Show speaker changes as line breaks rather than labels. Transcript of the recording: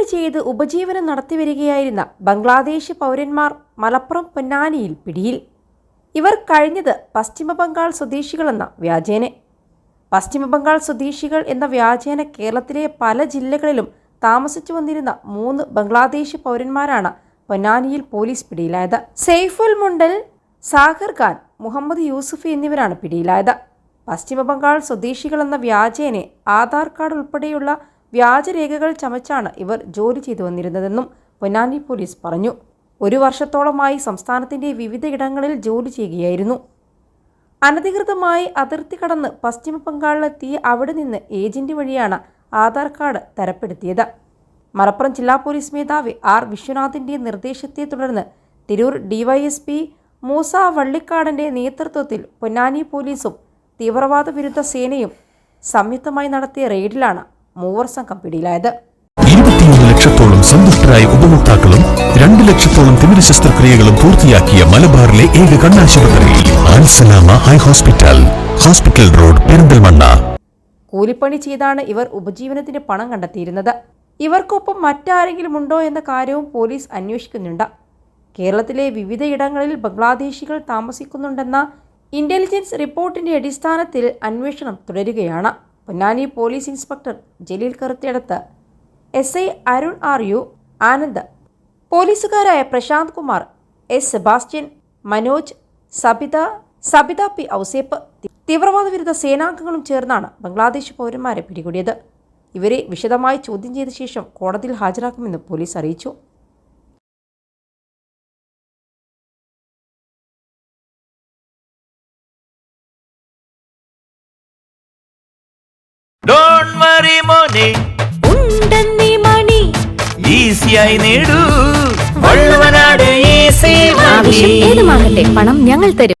കൂലിപ്പണി ചെയ്ത് ഉപജീവനം നടത്തിവരികയായിരുന്ന ബംഗ്ലാദേശ് പൗരന്മാർ മലപ്പുറം പൊന്നാനിയിൽ പിടിയിൽ. ഇവർ കഴിഞ്ഞത് പശ്ചിമബംഗാൾ സ്വദേശികളെന്ന വ്യാജേനെ. പശ്ചിമബംഗാൾ സ്വദേശികൾ എന്ന വ്യാജേന കേരളത്തിലെ പല ജില്ലകളിലും താമസിച്ചു വന്നിരുന്ന മൂന്ന് ബംഗ്ലാദേശ് പൗരന്മാരാണ് പൊന്നാനിയിൽ പോലീസ് പിടിയിലായത്. സെയ്ഫുൽ മുണ്ടൽ സാഗർ ഖാൻ മുഹമ്മദ് യൂസുഫ് എന്നിവരാണ് പിടിയിലായത്. പശ്ചിമബംഗാൾ സ്വദേശികളെന്ന വ്യാജേനെ ആധാർ കാർഡ് ഉൾപ്പെടെയുള്ള വ്യാജരേഖകൾ ചമച്ചാണ് ഇവർ ജോലി ചെയ്തു വന്നിരുന്നതെന്നും പൊന്നാനി പോലീസ് പറഞ്ഞു. ഒരു വർഷത്തോളമായി സംസ്ഥാനത്തിന്റെ വിവിധയിടങ്ങളിൽ ജോലി ചെയ്യുകയായിരുന്നു. അനധികൃതമായി അതിർത്തി കടന്ന് പശ്ചിമ ബംഗാളിലെത്തിയ അവിടെ നിന്ന് ഏജന്റ് വഴിയാണ് ആധാർ കാർഡ് തരപ്പെടുത്തിയത്. മലപ്പുറം ജില്ലാ പോലീസ് മേധാവി ആർ. വിശ്വനാഥിന്റെ നിർദ്ദേശത്തെ തുടർന്ന് തിരൂർ ഡിവൈഎസ്പി മൂസ വള്ളിക്കാടന്റെ നേതൃത്വത്തിൽ പൊന്നാനി പോലീസും തീവ്രവാദ വിരുദ്ധ സേനയും സംയുക്തമായി നടത്തിയ റെയ്ഡിലാണ് മൂവർ സംഘം പിടിയിലായത്.
ഇരുപത്തിയൊന്ന് ലക്ഷത്തോളം സന്തുഷ്ടരായ ഉപഭോക്താക്കളും രണ്ട് ലക്ഷത്തോളം തിമിര ശസ്ത്രക്രിയകളും പൂർത്തിയാക്കിയ മലബാറിലെ ഏക കണ്ണാശുപത്രി Al Salama eye hospital hospital road Perinthalmanna.
കൂലിപ്പണി ചെയ്താണ് ഇവർ ഉപജീവനത്തിന് പണം കണ്ടെത്തിയിരുന്നത്. ഇവർക്കൊപ്പം മറ്റാരെങ്കിലും ഉണ്ടോ എന്ന കാര്യവും പോലീസ് അന്വേഷിക്കുന്നുണ്ട്. കേരളത്തിലെ വിവിധയിടങ്ങളിൽ ബംഗ്ലാദേശികൾ താമസിക്കുന്നുണ്ടെന്ന ഇന്റലിജൻസ് റിപ്പോർട്ടിന്റെ അടിസ്ഥാനത്തിൽ അന്വേഷണം തുടരുകയാണ്. Ponnani police inspector Jaleel Karuthidath S I Arun R U Anand. പോലീസുകാരായ Prashanth Kumar S Sebastian Manoj Sabitha Sabitha P Ouseph. തീവ്രവാദ വിരുദ്ധ സേനാംഗങ്ങളും ചേർന്നാണ് ബംഗ്ലാദേശ് പൗരന്മാരെ പിടികൂടിയത്. ഇവരെ വിശദമായി ചോദ്യം ചെയ്ത ശേഷം കോടതിയിൽ ഹാജരാക്കുമെന്ന് പോലീസ് അറിയിച്ചു.
മോനെ
ഉണ്ടെന്നീ മണി.
ഈസിയായി നേടൂ. വള്ളുവനാട്
ഏതുമാകട്ടെ പണം ഞങ്ങൾ തരും.